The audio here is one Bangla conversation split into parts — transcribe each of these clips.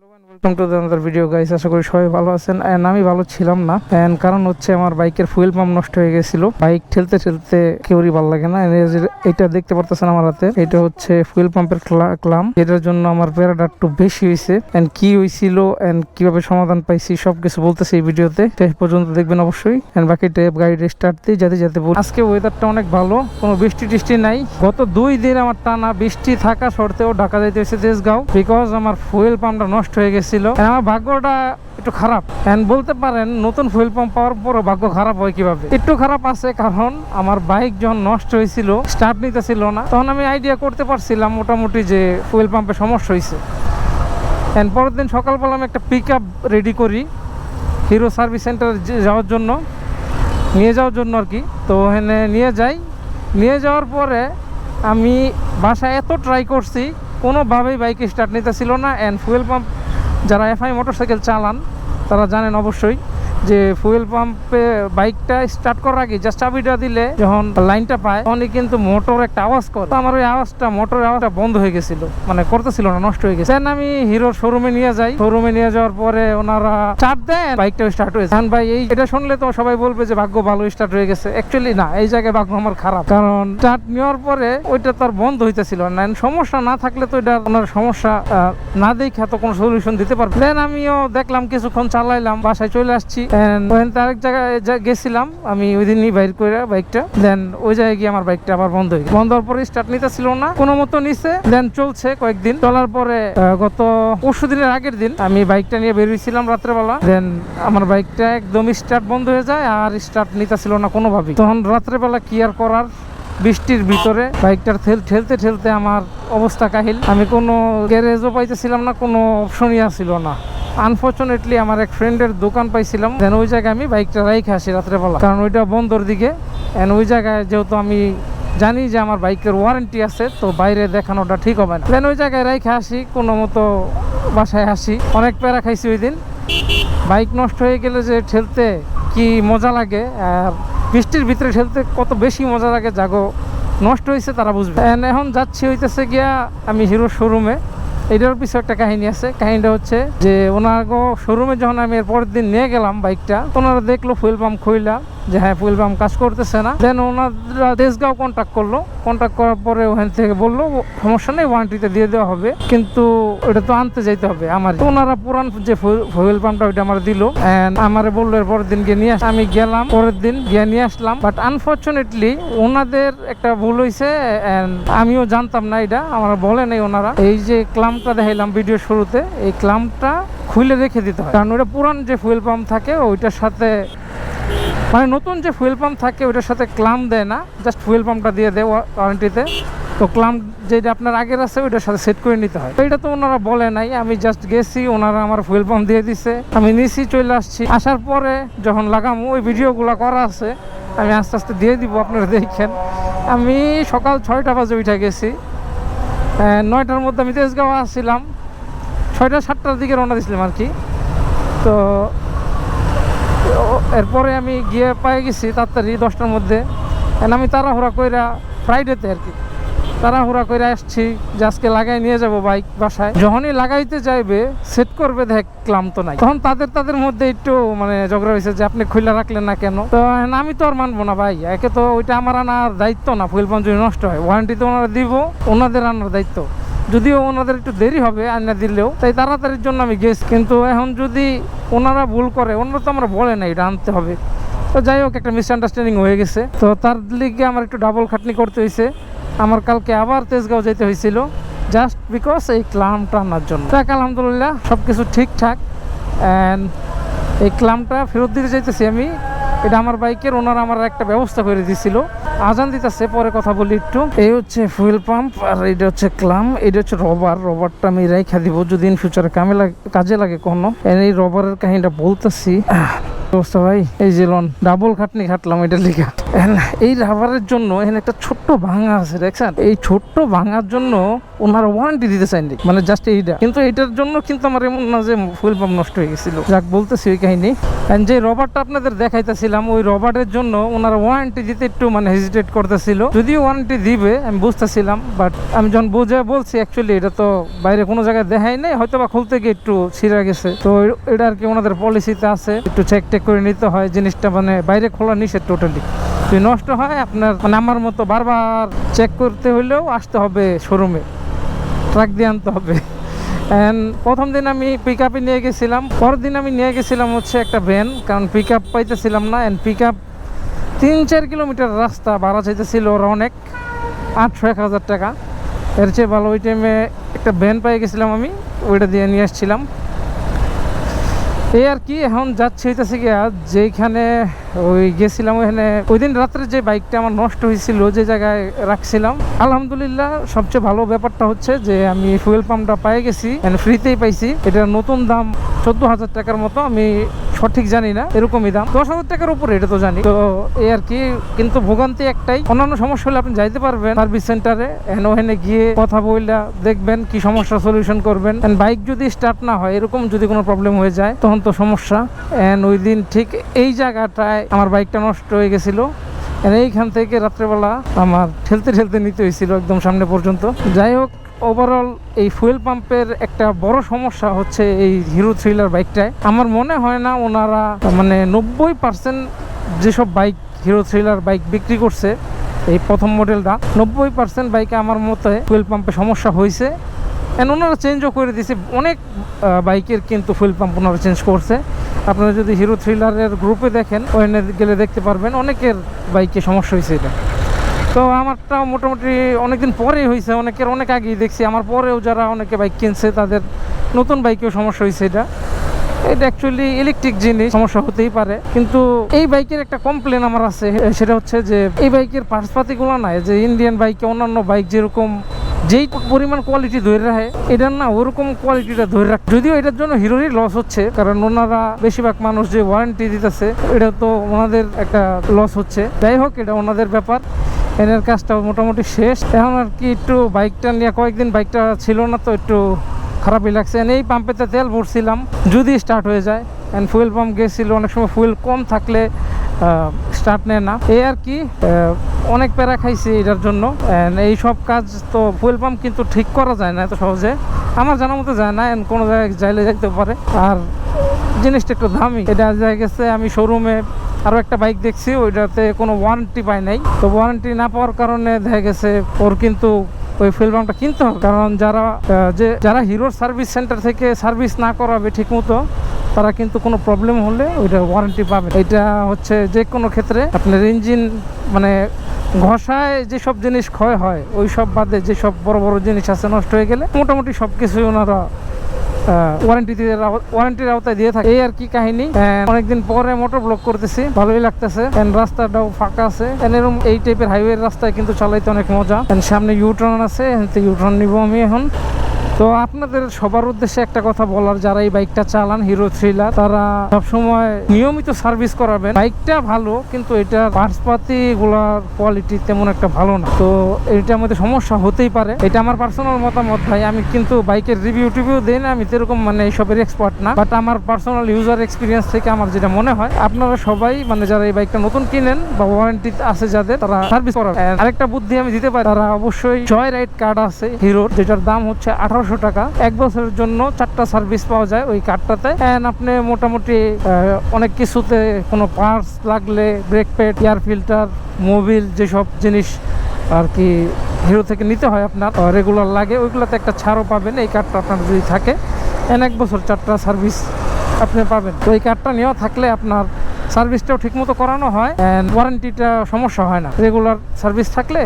Welcome to the video guys আশা করি সবাই ভালো আছেন। এন্ড আমি ভালো ছিলাম না। এন্ড কারণ হচ্ছে আমার বাইকের ফুয়েল পাম্প নষ্ট হয়ে গেছিল। বাইক ঠেলতে ঠেলতে কেউরই ভালো লাগে না। এটা দেখতে পারতেছেন আমার হাতে, এটা হচ্ছে ফুয়েল পাম্পের ক্লাম। এটার জন্য আমার প্যারাটা একটু বেশি হয়েছে। এন্ড কি হয়েছিল এন্ড কীভাবে সমাধান পাইছি, সবকিছু বলতেছি এই ভিডিওতে। শেষ পর্যন্ত দেখবেন অবশ্যই। এন্ড বাকিটা গাড়ি স্টার্ট দিয়ে যাতে যাতে আজকে ওয়েদারটা অনেক ভালো। কোনো বৃষ্টি টিষ্টি নাই। গত দুই দিন আমার টানা বৃষ্টি থাকা সত্ত্বেও ঢাকা যাইতে হয়েছে দেশগাঁও। বিকজ আমার ফুয়েল পাম্পটা নষ্ট হয়ে গেছিল। আমার ভাগ্যটা একটু খারাপ। বলতে পারেন, নতুন ফুয়েল পাম্প পাওয়ার পরও ভাগ্য খারাপ হয় কীভাবে? একটু খারাপ আছে কারণ আমার বাইক যখন নষ্ট হয়েছিল স্টার্ট নিতেছিল না, তখন আমি আইডিয়া করতে পারছিলাম মোটামুটি যে ফুয়েল পাম্পে সমস্যা হয়েছে। এন্ড পরের দিন সকালবেলা আমি একটা পিক আপ রেডি করি হিরো সার্ভিস সেন্টার যাওয়ার জন্য, নিয়ে যাওয়ার জন্য আর কি। তো ওখানে নিয়ে যাই। নিয়ে যাওয়ার পরে আমি বাসায় এত ট্রাই করছি, কোনোভাবেই বাইকে স্টার্ট নিতে ছিল না। অ্যান্ড ফুয়েল পাম্প যারা এফআই মোটরসাইকেল চালান তারা জানেন অবশ্যই যে ফুয়েল পাম্পে বাইকটা স্টার্ট করার আগে জাস্ট চাবিটা দিলে যখন লাইনটা পায়, তখনই কিন্তু মোটর একটা আওয়াজ করে। আমার ওই আওয়াজটা মোটরের আওয়াজটা বন্ধ হয়ে গেছিল। মানে করতেছিল না, নষ্ট হয়ে গেছে। আমি হিরোর শোরুমে নিয়ে যাই। শোরুমে নিয়ে যাওয়ার পরে ওনারা চার্ট দেন বাইকটা স্টার্ট হয়েছে এখন ভাই, এই এটা শুনলে তো সবাই বলবে যে ভাগ্য ভালো স্টার্ট হয়ে গেছে। অ্যাকচুয়ালি না, এই জায়গায় ভাগ্য আমার খারাপ। কারণ স্টার্ট নেওয়ার পরে ওইটা তার বন্ধ হইতেছিল না। সমস্যা না থাকলে তো এটা ওনার সমস্যা না দেখে তো কোনো সলিউশন দিতে পারবে। দেন আমিও দেখলাম, কিছুক্ষণ চালাইলাম, বাসায় চলে আসছি। ওখান আরেক জায়গায় গেছিলাম, আমি ওই দিনই বাইর করে বাইকটা দেন ওই জায়গায় গিয়ে আমার বাইকটা আবার বন্ধ হয়ে বন্ধ হওয়ার পরে স্টার্ট নিতেছিল না, কোনো মতো নিছে দেন চলছে কয়েকদিন। চলার পরে গত পরশু দিনের আগের দিন আমি বাইকটা নিয়ে বেরিয়েছিলাম রাত্রেবেলা। দেন আমার বাইকটা একদম স্টার্ট বন্ধ হয়ে যায়, আর স্টার্ট নিতেছিল না কোনোভাবেই। তখন রাত্রেবেলা কি আর করার? বৃষ্টির ভিতরে বাইকটার ঠেল, ঠেলতে ঠেলতে আমার অবস্থা কাহিল। আমি কোনো গ্যারেজও পাইতেছিলাম না, কোনো অপশনই আসছিল না। আনফর্চুনেটলি আমার এক ফ্রেন্ডের দোকান পাইছিলাম দেন ওই জায়গায় আমি বাইকটা রাইখে আসি রাত্রেবেলা। কারণ ওইটা বন্ধর দিকে এন্ড ওই জায়গায় যেহেতু আমি জানি যে আমার বাইকের ওয়ারেন্টি আছে, তো বাইরে দেখানোটা ঠিক হবে না। দেন ওই জায়গায় রাইখে আসি, কোনো মতো বাসায় আসি। অনেক প্যারা খাইছি ওই দিন। বাইক নষ্ট হয়ে গেলে যে ঠেলতে কি মজা লাগে, আর বৃষ্টির ভিতরে ঠেলতে কত বেশি মজা লাগে জাগো নষ্ট হয়েছে তারা বুঝবে। এখন যাচ্ছি হইতেছে গিয়া আমি হিরো শোরুমে এটার পিছনে একটা কাহিনী আছে। কাহিনীটা হচ্ছে যে ওনার শোরুমে যখন আমি এর পরের দিন নিয়ে গেলাম বাইকটা, ওনারা দেখল ফুয়েল পাম্প খুইলা, যে হ্যাঁ ফুয়েল পাম্প কাজ করতেছে না। দেন ওনারা দেশগাঁও কন্ট্যাক্ট করল। কন্ট্যাক্ট করার পরে ওখান থেকে বলল, সমস্যা নেই ওয়ারেন্টিতে দিয়ে দেওয়া হবে। কিন্তু ওটা তো আনতে যাইতে হবে আমার ওনারা পুরান যে ফুয়েল পাম্পটা ওইটা আমার দিল। অ্যান্ড আমারে বলল, এর পরের দিন গিয়ে নিয়ে আস আমি গেলাম, পরের দিন গিয়ে নিয়ে আসলাম। বাট আনফর্চুনেটলি ওনাদের একটা ভুল হয়েছে অ্যান্ড আমিও জানতাম না এটা। আমার বলে নাই ওনারা। এই যে ক্লামটা দেখাইলাম ভিডিও শুরুতে, এই ক্লামটা খুলে রেখে দিতে হয়। কারণ ওটা পুরান যে ফুয়েল পাম্প থাকে, ওইটার সাথে মানে নতুন যে ফুয়েল পাম্প থাকে, ওইটার সাথে ক্লাম দেয় না জাস্ট ফুয়েল পাম্পটা দিয়ে দেয় ওয়ারেন্টিতে তো ক্লাম যেটা আপনার আগের আছে, ওইটার সাথে সেট করে নিতে হয়। তো এটা তো ওনারা বলে নাই, আমি জাস্ট গেছি, ওনারা আমার ফুয়েল পাম্প দিয়ে দিছে। আমি নিছি, চলে আসছি। আসার পরে যখন লাগাম, ওই ভিডিওগুলো করা আছে, আমি আস্তে আস্তে দিয়ে দিব, আপনারা দেখেন। আমি সকাল ছয়টা বাজে উঠে গেছি। নয়টার মধ্যে আমি তেজগাঁও আসছিলাম। ছয়টা, সাতটার দিকে রওনা দিয়েছিলাম আর কি। তো এরপরে আমি গিয়ে পাই গেছি তাড়াতাড়ি দশটার মধ্যে। আমি তাড়াহুড়া কইরা ফ্রাইডেতে আর কি তাড়াহুড়া করে আসছি, যে আজকে লাগাই নিয়ে যাব বাইক বাসায়। যখনই লাগাইতে যাইবে সেট করবে দেখলাম তো নাই। তখন তাদের তাদের মধ্যে একটু মানে ঝগড়া হয়েছে যে আপনি খুলে রাখলেন না কেন? তো আমি তো আর মানবো না ভাই। একে তো ওইটা আমার আনার দায়িত্ব না যদি নষ্ট হয়। ওয়ারেন্টি তো ওনারা দিব, ওনাদের আনার দায়িত্ব। যদিও ওনাদের একটু দেরি হবে আইনা দিলেও, তাই তাড়াতাড়ির জন্য আমি গেছি। কিন্তু এখন যদি ওনারা ভুল করে, ওনারা তো আমরা বলে না এটা আনতে হবে। তো যাই হোক, একটা মিসআন্ডারস্ট্যান্ডিং হয়ে গেছে। তো তার লিগে আমার একটু ডাবল খাটনি করতে হয়েছে আমার কালকে আবার তেজগাঁও যেতে হয়েছিল জাস্ট বিকজ এই ক্লামটা আনার জন্য। যাক, আলহামদুলিল্লাহ সব কিছু ঠিকঠাক। অ্যান্ড এই ক্লামটা ফেরত দিতে চাইতেছি আমি। এটা আমার বাইকের, ওনারা আমার একটা ব্যবস্থা করে দিছিল। আজান দিতেছে, পরে কথা বলি একটু। এই হচ্ছে ফুয়েল পাম্প আর এটা হচ্ছে ক্লাম। এটা হচ্ছে রবার রবারটা আমি রেখা দিব, যদি ইন ফিউচারে কামে লাগে, কাজে লাগে কোনো। এই রবারের কাহিনীটা বলতেছি। ভাই? এই যে লন ডাবল খাটনি খাটলাম এটা লিখা এই রাবারের জন্য এখানে একটা ছোট্ট ভাঙা আছে, দেখছেন? এই ছোট্ট ভাঙার জন্য ওনারা ওয়ারেন্টি দিতে চাইনি। মানে জাস্ট এইটা। কিন্তু এটার জন্য কিন্তু আমার এমন না যে ফুল পাম্প নষ্ট হয়ে গেছিল। যাক, বলতেছি ওই কাহিনী। যে রবারটা আপনাদের দেখাইতেছিলাম, ওই রবারের জন্য ওনারা ওয়ারেন্টি দিতে একটু মানে হেজিটেট করতেছিল। যদিও ওয়ারেন্টি দিবে, আমি বুঝতেছিলাম বাট আমি যখন বুঝে বলছি অ্যাকচুয়ালি এটা তো বাইরে কোনো জায়গায় দেখাই নাই হয়তো বা খুলতে গিয়ে একটু ছিঁড়া গেছে। তো এটা আর কি ওনাদের পলিসিতে আছে। একটু চেক টেক করে নিতে হয়, জিনিসটা মানে বাইরে খোলা নিষেধ টোটালি যদি নষ্ট হয়, আপনার মানে আমার মতো বারবার চেক করতে হলেও আসতে হবে শোরুমে ট্রাক দিয়ে আনতে হবে। অ্যান্ড প্রথম দিন আমি পিক আপে নিয়ে গেছিলাম। পরের দিন আমি নিয়ে গেছিলাম হচ্ছে একটা ভ্যান কারণ পিক আপ পাইতেছিলাম না। অ্যান্ড পিক আপ তিন চার কিলোমিটার রাস্তা, ভাড়া চাইতেছিল ওরা অনেক আটশো এক হাজার টাকা। এর চেয়ে ভালো ওই টাইমে একটা ভ্যান পাই গেছিলাম আমি, ওইটা দিয়ে নিয়ে আসছিলাম। এই আর কি, এখন যাচ্ছে হইতেছে গিয়া যেখানে ওই গেছিলাম ওইখানে ওই দিন রাত্রে যে বাইকটা আমার নষ্ট হয়েছিল যে জায়গায় রাখছিলাম, আলহামদুলিল্লাহ সবচেয়ে ভালো ব্যাপারটা হচ্ছে যে আমি ফুয়েল পাম্পটা পাই গেছি ফ্রিতেই পাইছি। এটা নতুন দাম চোদ্দ হাজার টাকার মতো আমি সঠিক জানি না, এরকমই দাম। দশ হাজার টাকার উপরে, এটা তো জানি। তো এই আর কি, কিন্তু ভোগান্তি একটাই। অন্যান্য সমস্যা হলে আপনি যাইতে পারবেন। সার্ভিস সেন্টারে এন ওখানে গিয়ে কথা বইলা দেখবেন কি সমস্যা সলিউশন করবেন। বাইক যদি স্টার্ট না হয়, এরকম যদি কোনো প্রবলেম হয়ে যায়, তখন তো সমস্যা। এন্ড ওই দিন ঠিক এই জায়গাটায় আমার বাইকটা নষ্ট হয়ে গেছিল। এইখান থেকে রাত্রেবেলা আমার ঠেলতে ঠেলতে নিতে হয়েছিল একদম সামনে পর্যন্ত। যাই হোক ওভারঅল এই ফুয়েল পাম্পের একটা বড় সমস্যা হচ্ছে এই হিরো থ্রিলার বাইকটায় আমার মনে হয় না ওনারা মানে নব্বই পার্সেন্ট যেসব বাইক হিরো থ্রিলার বাইক বিক্রি করছে, এই প্রথম মডেলটা নব্বই পার্সেন্ট বাইকে আমার মতে ফুয়েল পাম্পে সমস্যা হয়েছে। অ্যান্ড ওনারা চেঞ্জও করে দিয়েছে। অনেক বাইকের কিন্তু ফুয়েল পাম্প ওনারা চেঞ্জ করছে। আপনারা যদি হিরো থ্রিলারের গ্রুপে দেখেন, ওখানে গেলে দেখতে পারবেন, অনেকের বাইকে সমস্যা হয়েছে এটা। তো আমারটা মোটামুটি অনেকদিন পরেই হয়েছে, অনেকের অনেক আগেই দেখছি। আমার পরেও যারা অনেকে বাইক কিনছে, তাদের নতুন বাইকেও সমস্যা হয়েছে এটা। এটা অ্যাকচুয়ালি ইলেকট্রিক জিনিস, সমস্যা হতেই পারে। কিন্তু এই বাইকের একটা কমপ্লেন আমার আছে, সেটা হচ্ছে যে, এই বাইকের পার্সপাতিগুলো নাই, যে ইন্ডিয়ান বাইকে অন্যান্য বাইক যেরকম যেই পরিমাণ কোয়ালিটি ধরে রাখে, এটার না ওরকম কোয়ালিটিটা ধরে রাখ যদিও এটার জন্য হিরোরই লস হচ্ছে, কারণ ওনারা বেশিরভাগ মানুষ যে ওয়ারেন্টি দিতেছে, এটা তো ওনাদের একটা লস হচ্ছে। যাই হোক, এটা ওনাদের ব্যাপার। এনের কাজটা মোটামুটি শেষ। এখন আর কি একটু বাইকটা নিয়ে কয়েকদিন বাইকটা ছিল না তো একটু খারাপই লাগছে। এই পাম্পেতে তেল ভরছিলাম, যদি স্টার্ট হয়ে যায়। অ্যান্ড ফুয়েল পাম্প গেছিল, অনেক সময় ফুয়েল কম থাকলে স্টার্ট নেয় না। এই আর কি অনেক প্যারা খাইছি এটার জন্য। এই সব কাজ তো ফুয়েল পাম্প কিন্তু ঠিক করা যায় না এত সহজে। আমার জানা মতো যায় না কোনো জায়গায় যাইলে যাইতে পারে। আর জিনিসটা একটু দামি। এটা গেছে, আমি শোরুমে আরও একটা বাইক দেখছি, ওইটাতে কোনো ওয়ারেন্টি পাই নাই। তো ওয়ারেন্টি না পাওয়ার কারণে দেখা গেছে ওর কিন্তু ওই পাম্পটা কিনতে হবে। কারণ যারা যে, যারা হিরোর সার্ভিস সেন্টার থেকে সার্ভিস না করাবে ঠিকমতো, তারা কিন্তু কোনো প্রবলেম হলে ওইটা ওয়ারেন্টি পাবে। এটা হচ্ছে যে কোনো ক্ষেত্রে আপনার ইঞ্জিন মানে ঘষায় যেসব জিনিস ক্ষয় হয় ওই সব বাদে যেসব বড় বড় জিনিস আছে নষ্ট হয়ে গেলে মোটামুটি সব কিছুই ওনারা ওয়ারেন্টি ওয়ারেন্টির আওতায় দিয়ে থাকে। এই আর কি কাহিনী? অনেকদিন পরে মোটর ব্লক করতেছি। ভালোই লাগতেছে। রাস্তাটাও ফাঁকা আছে। এরকম এই টাইপের হাইওয়ে রাস্তায় কিন্তু চালাইতে অনেক মজা। সামনে ইউটার্ন আছে। ইউটার্ন নিব আমি এখন। তো আপনাদের সবার উদ্দেশ্যে একটা কথা বলার, যারা এই বাইকটা চালান, হিরো থ্রিলার, তারা সবসময় নিয়মিত সার্ভিস করাবেন। বাইকটা ভালো, কিন্তু এটা পার্সপাতি গুলার কোয়ালিটি তেমন একটা ভালো না। তো এটার মধ্যে সমস্যা হতেই পারে। এটা আমার পার্সোনাল মতামত ভাই। আমি কিন্তু বাইকের রিভিউ টিভিউ দিই না, আমি যেরকম মানে এইসবের এক্সপার্ট না। বাট আমার পার্সোনাল ইউজার এক্সপিরিয়েন্স থেকে আমার যেটা মনে হয়, আপনারা সবাই মানে যারা এই বাইকটা নতুন কিনেন বা ওয়ারেন্টি আছে যাদের, তারা সার্ভিস করাবেন। আরেকটা বুদ্ধি আমি দিতে পারি, তারা অবশ্যই জয় রাইড কার্ড আছে হিরোর, যেটার দাম হচ্ছে আঠারোশো টাকা। এক বছরের জন্য চারটা সার্ভিস পাওয়া যায় ওই কার্ডটাতে অ্যান্ড আপনি মোটামুটি অনেক কিছুতে কোনো পার্টস লাগলে brake pad air filter Mobil যেসব জিনিস আর কি হিরো থেকে নিতে হয় আপনার রেগুলার লাগে, ওইগুলোতে একটা ছাড়ও পাবেন। এই কার্ডটা আপনার যদি থাকে এন এক বছর চারটা সার্ভিস আপনি পাবেন। তো এই কার্ডটা নেওয়া থাকলে আপনার সার্ভিসটাও ঠিকমতো করানো হয় অ্যান্ড ওয়ারেন্টিটা সমস্যা হয় না। রেগুলার সার্ভিস থাকলে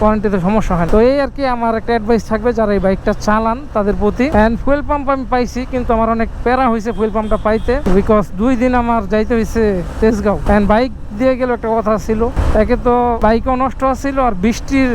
ওয়ারেন্টিতে সমস্যা হয় তো এই আর কি আমার একটা অ্যাডভাইস থাকবে, যারা এই বাইকটা চালান তাদের প্রতি। অ্যান্ড ফুয়েল পাম্প আমি পাইছি, কিন্তু আমার অনেক প্যারা হয়েছে ফুয়েল পাম্পটা পাইতে। বিকজ দুই দিন আমার যাইতে হয়েছে তেজগাঁও। অ্যান্ড বাইক দিয়ে গেল একটা কথা ছিল। একে তো বাইকও নষ্ট আছিল আর বৃষ্টির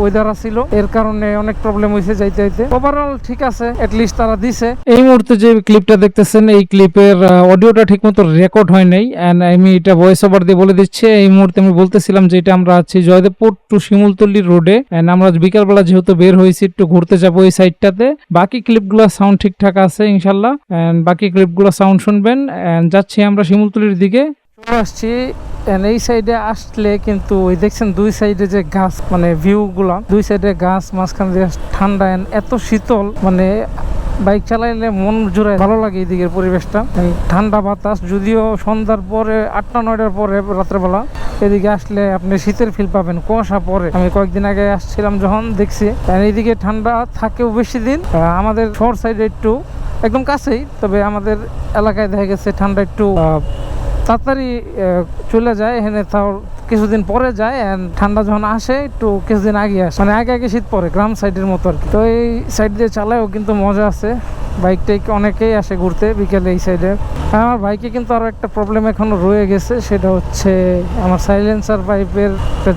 ওয়েদার আছিল। এর কারণে অনেক প্রবলেম হয়েছে যাইতে যাইতে। ওভারঅল ঠিক আছে লিস্ট তারা দিছে। এই মুহূর্তে যে ক্লিপটা দেখতেছেন, এই ক্লিপের অডিওটা ঠিক মতো রেকর্ড হয় নাই। এন্ড আমি এটা ভয়েস ওভার দিয়ে বলে দিচ্ছি। এই মুহূর্তে আমি বলতেছিলাম যে এটা আমরা আছি জয়দেবপুর টু শিমুলতলি রোডে এন্ড আমরা বিকালবেলা যেহেতু বের হয়েছি, একটু ঘুরতে যাব এই সাইডটাতে বাকি ক্লিপগুলো সাউন্ড ঠিকঠাক আছে, ইনশাল্লাহ। এন্ড বাকি ক্লিপগুলো সাউন্ড শুনবেন। এন্ড যাচ্ছি আমরা শিমুলতলির দিকে। আসছি এই সাইডে আসলে কিন্তু ওই দেখছেন দুই সাইডে যে গাছ মানে ভিউ গুলা দুই সাইডে গাছ, মাঝখান দিয়ে ঠান্ডা এত শীতল মানে বাইক চালাইলে মন জুড়ে ভালো লাগে এইদিকের পরিবেশটা। ঠান্ডা বাতাস, যদিও সন্ধ্যার পরে, আটটা, নয়টার পরে, রাত্রেবেলা, এদিকে আসলে আপনি শীতের ফিল পাবেন, কুয়াশা পরে। আমি কয়েকদিন আগে আসছিলাম যখন দেখছি এইদিকে ঠান্ডা থাকেও বেশি দিন আমাদের শহর সাইডে একটু, একদম কাছেই, তবে আমাদের এলাকায় দেখা গেছে ঠান্ডা একটু তাড়াতাড়ি চলে যায়, এখানে তাও কিছুদিন পরে যায় ঠান্ডা যখন আসে, একটু কিছুদিন আগে আসে। মানে আগে আগে শীত পরে গ্রাম সাইডের মতো আর কি। তো এই সাইড দিয়ে চালায়ও কিন্তু মজা আছে। বাইক টাইক অনেকেই আসে ঘুরতে বিকেলে এই সাইডে আমার বাইকে কিন্তু আরও একটা প্রবলেম এখনও রয়ে গেছে, সেটা হচ্ছে আমার সাইলেন্সার পাইপের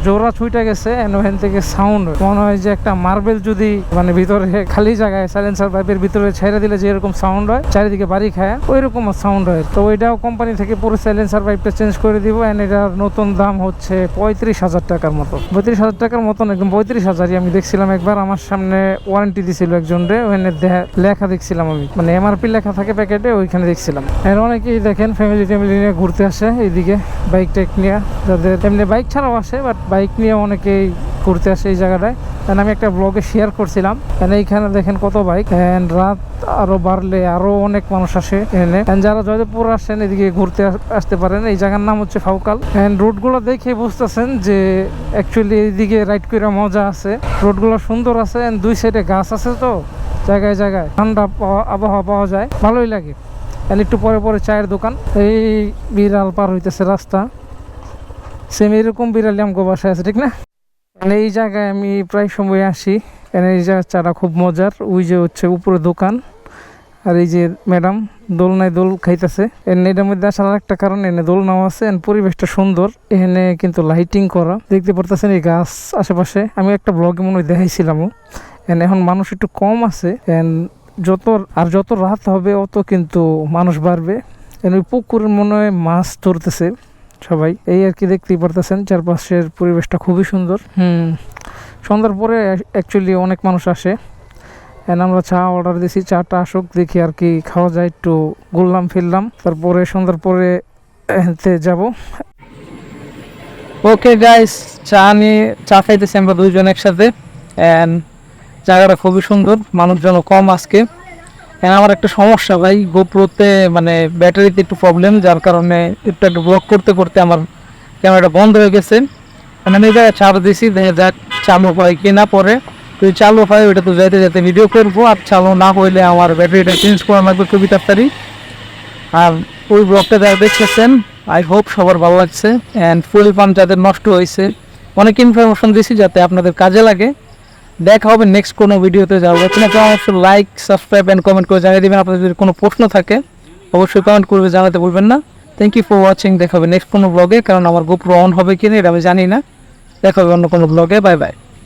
জোড়া ছুটে গেছে ওখান থেকে সাউন্ড মনে হয় যে একটা মার্বেল যদি মানে ভিতরে খালি জায়গায় সাইলেন্সার পাইপের ভিতরে ছেড়ে দিলে যে এরকম সাউন্ড হয়, চারিদিকে বাড়ি খায় ওই রকম সাউন্ড হয়। তো ওইটাও কোম্পানি থেকে পুরো সাইলেন্সার পাইপটা চেঞ্জ করে দিব এন্ড এটার নতুন দাম হচ্ছে পঁয়ত্রিশ হাজার টাকার মতো। পঁয়ত্রিশ হাজার টাকার মতন একদম পঁয়ত্রিশ হাজারই আমি দেখছিলাম একবার, আমার সামনে ওয়ারেন্টি দিছিল একজন রে, ওখানে লেখা দেখছিলাম আমি মানে এমআরপি লেখা থাকে প্যাকেটে ওইখানে দেখছিলাম। এর অনেকেই দেখেন ফ্যামিলি ট্যামিলি নিয়ে ঘুরতে আসে, এইদিকে বাইক টাইক নিয়ে। যাদের এমনি বাইক ছাড়াও আসে বাট বাইক নিয়ে অনেকেই ঘুরতে আসে এই জায়গাটায়। কারণ আমি একটা ব্লগে শেয়ার করছিলাম। And এইখানে দেখেন কত বাইক অ্যান্ড রাত আরও বাড়লে আরও অনেক মানুষ আসে এখানে। And যারা জয়দেবপুর আসেন, এদিকে ঘুরতে আসতে পারেন। এই জায়গার নাম হচ্ছে ফাউকাল। অ্যান্ড রোডগুলো দেখে বুঝতেছেন যে অ্যাকচুয়ালি এইদিকে রাইড করে মজা আছে। রোডগুলো সুন্দর আছে। And দুই সাইডে গাছ আছে তো। জায়গায় জায়গায় ঠান্ডা আবহাওয়া পাওয়া যায়, ভালোই লাগে। And একটু পরে পরে চায়ের দোকান, এই বিড়াল পার হইতেছে রাস্তা। সেম এরকম বিড়ালি আমগো বাসায় আছে, ঠিক না? মানে এই জায়গায় আমি প্রায় সময় আসি, এখানে এই জায়গার চাটা খুব মজার। ওই যে হচ্ছে উপরে দোকান, আর এই যে ম্যাডাম দোলনায় দোল খাইতেছে। এনে এটার মধ্যে আসার একটা কারণ এনে দোল দোলনাও আছে and পরিবেশটা সুন্দর। এখানে কিন্তু লাইটিং করা, দেখতে পারতেছেন এই গাছ আশেপাশে। আমি একটা ব্লগে মনে হয় দেখাইছিলামও। And এখন মানুষ একটু কম আছে and যত আর যত রাত হবে অত কিন্তু মানুষ বাড়বে। And ওই পুকুরের মনে হয় মাছ ধরতেছে সবাই। এই আর কি দেখতেই পারতেছেন চারপাশের পরিবেশটা খুবই সুন্দর। হুম। সন্ধ্যার পরে অ্যাকচুয়ালি অনেক মানুষ আসে। এন্ড আমরা চা অর্ডার দিছি চাটা আসুক দেখি আর কি খাওয়া যায় একটু ঘুরলাম ফিরলাম। তারপরে সন্ধ্যার পরে এতে যাব। ওকে গাইস চা নিয়ে চা খাইতেছি আমরা দুইজন একসাথে। অ্যান্ড জায়গাটা খুবই সুন্দর মানুষজন কম আজকে। আমার একটা সমস্যা ভাই গোপ্রোতে মানে ব্যাটারিতে একটু প্রবলেম যার কারণে একটু একটু ব্লক করতে করতে আমার ক্যামেরাটা বন্ধ হয়ে গেছে। And আমি জায়গায় চাপ দিছি, দেখা যাক চালু হয় কি না পরে। যদি চালু হয়, ওইটা তো যাইতে যেতে ভিডিও করব, আর চালু না হইলে আমার ব্যাটারিটা চেঞ্জ করা লাগবে খুবই তাড়াতাড়ি। আর ওই ব্লগটা যারা দেখতেছেন আই হোপ সবার ভালো লাগছে। অ্যান্ড ফুল পাম্প যাদের নষ্ট হয়েছে, অনেক ইনফরমেশন দিছি যাতে আপনাদের কাজে লাগে। দেখা হবে নেক্সট কোনো ভিডিওতে যাব আপনাকে অবশ্যই লাইক সাবস্ক্রাইব অ্যান্ড কমেন্ট করে জানিয়ে দেবেন। আপনাদের যদি কোনো প্রশ্ন থাকে, অবশ্যই কমেন্ট করবে, জানাতে বলবেন না। থ্যাংক ইউ ফর ওয়াচিং দেখা হবে নেক্সট কোনো ব্লগে কারণ আমার গোপ্রো অন হবে কি না এটা আমি জানি না। দেখা হবে অন্য কোনো ব্লগে বাই বাই